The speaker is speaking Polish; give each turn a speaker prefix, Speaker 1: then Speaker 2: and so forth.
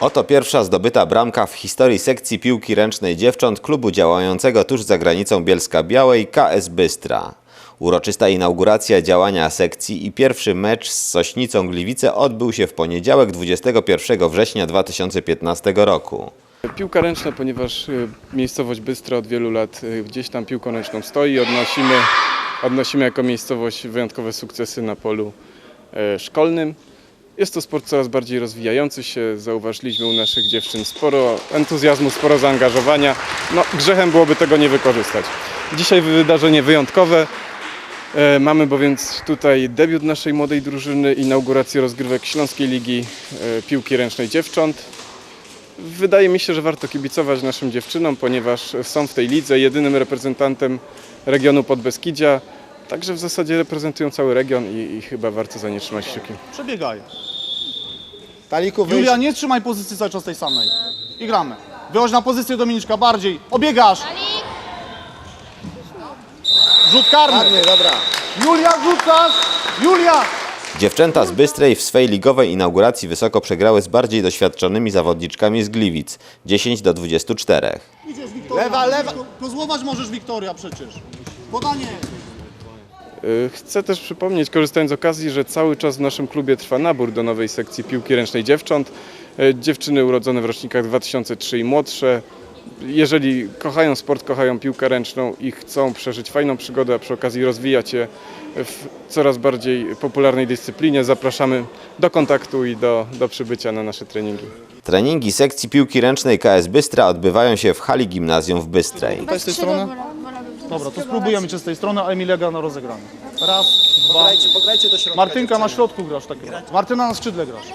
Speaker 1: Oto pierwsza zdobyta bramka w historii sekcji piłki ręcznej dziewcząt klubu działającego tuż za granicą Bielska Białej KS Bystra. Uroczysta inauguracja działania sekcji i pierwszy mecz z Sośnicą Gliwice odbył się w poniedziałek 21 września 2015 roku.
Speaker 2: Piłka ręczna, ponieważ y, miejscowość Bystra od wielu lat y, gdzieś tam piłką ręczną stoi, odnosimy, odnosimy jako miejscowość wyjątkowe sukcesy na polu e, szkolnym. Jest to sport coraz bardziej rozwijający się, zauważyliśmy u naszych dziewczyn sporo entuzjazmu, sporo zaangażowania. No, grzechem byłoby tego nie wykorzystać. Dzisiaj wydarzenie wyjątkowe. E, Mamy bowiem tutaj debiut naszej młodej drużyny, inaugurację rozgrywek Śląskiej Ligi e, Piłki Ręcznej Dziewcząt. Wydaje mi się, że warto kibicować naszym dziewczynom, ponieważ są w tej lidze jedynym reprezentantem regionu Podbeskidzia. Także w zasadzie reprezentują cały region i, i chyba warto za nie trzymać kciuki.
Speaker 3: Przebiegaj.
Speaker 4: Taliku wyjść.
Speaker 3: Julia, nie trzymaj pozycji cały czas tej samej. I gramy. Wychodź na pozycję Dominiczka, bardziej. Obiegasz. Rzut karny.
Speaker 4: Ładnie, dobra.
Speaker 3: Julia, rzucasz. Julia.
Speaker 1: Dziewczęta z Bystrej w swej ligowej inauguracji wysoko przegrały z bardziej doświadczonymi zawodniczkami z Gliwic 10 do 24.
Speaker 3: Idziesz, Wiktoria.
Speaker 4: Lewa, lewa.
Speaker 3: Kozłować możesz, Wiktoria, przecież. Podanie.
Speaker 2: Y, Chcę też przypomnieć, korzystając z okazji, że cały czas w naszym klubie trwa nabór do nowej sekcji piłki ręcznej dziewcząt. Y, Dziewczyny urodzone w rocznikach 2003 i młodsze. Jeżeli kochają sport, kochają piłkę ręczną i chcą przeżyć fajną przygodę, a przy okazji rozwijać się w coraz bardziej popularnej dyscyplinie, zapraszamy do kontaktu i do, do przybycia na nasze treningi.
Speaker 1: Treningi sekcji piłki ręcznej KS Bystra odbywają się w hali gimnazjum w Bystrej.
Speaker 3: z tej strony? Dobra, to spróbujemy cię z tej strony, a Emilia gra na rozegranie. Raz, dwa.
Speaker 4: Pograjcie, pograjcie do środka.
Speaker 3: Martynka na
Speaker 4: dziewczyny.
Speaker 3: środku grasz. Tak. Martyna na skrzydle grasz.